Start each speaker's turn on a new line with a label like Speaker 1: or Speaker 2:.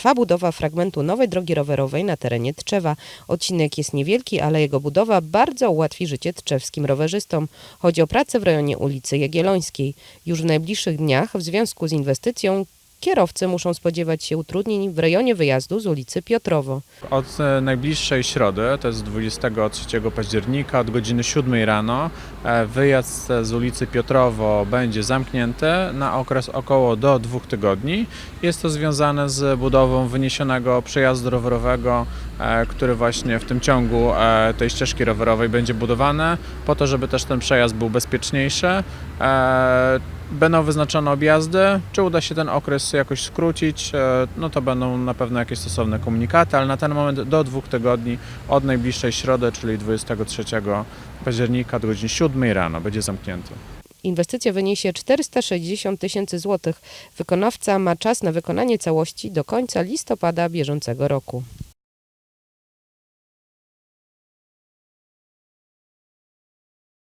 Speaker 1: Trwa budowa fragmentu nowej drogi rowerowej na terenie Tczewa. Odcinek jest niewielki, ale jego budowa bardzo ułatwi życie tczewskim rowerzystom. Chodzi o pracę w rejonie ulicy Jagiellońskiej. Już w najbliższych dniach w związku z inwestycją kierowcy muszą spodziewać się utrudnień w rejonie wyjazdu z ulicy Piotrowo.
Speaker 2: Od e, najbliższej środy, to jest 23 października, od godziny 7 rano, e, wyjazd z ulicy Piotrowo będzie zamknięty na okres około do dwóch tygodni. Jest to związane z budową wyniesionego przejazdu rowerowego, e, który właśnie w tym ciągu tej ścieżki rowerowej będzie budowany, po to, żeby też ten przejazd był bezpieczniejszy. Będą wyznaczone objazdy. Czy uda się ten okres jakoś skrócić, e, no to będą na pewno jakieś stosowne komunikaty, ale na ten moment do dwóch tygodni od najbliższej środy, czyli 23 października do godziny 7 rano będzie zamknięty.
Speaker 1: Inwestycja wyniesie 460 tysięcy złotych. Wykonawca ma czas na wykonanie całości do końca listopada bieżącego roku.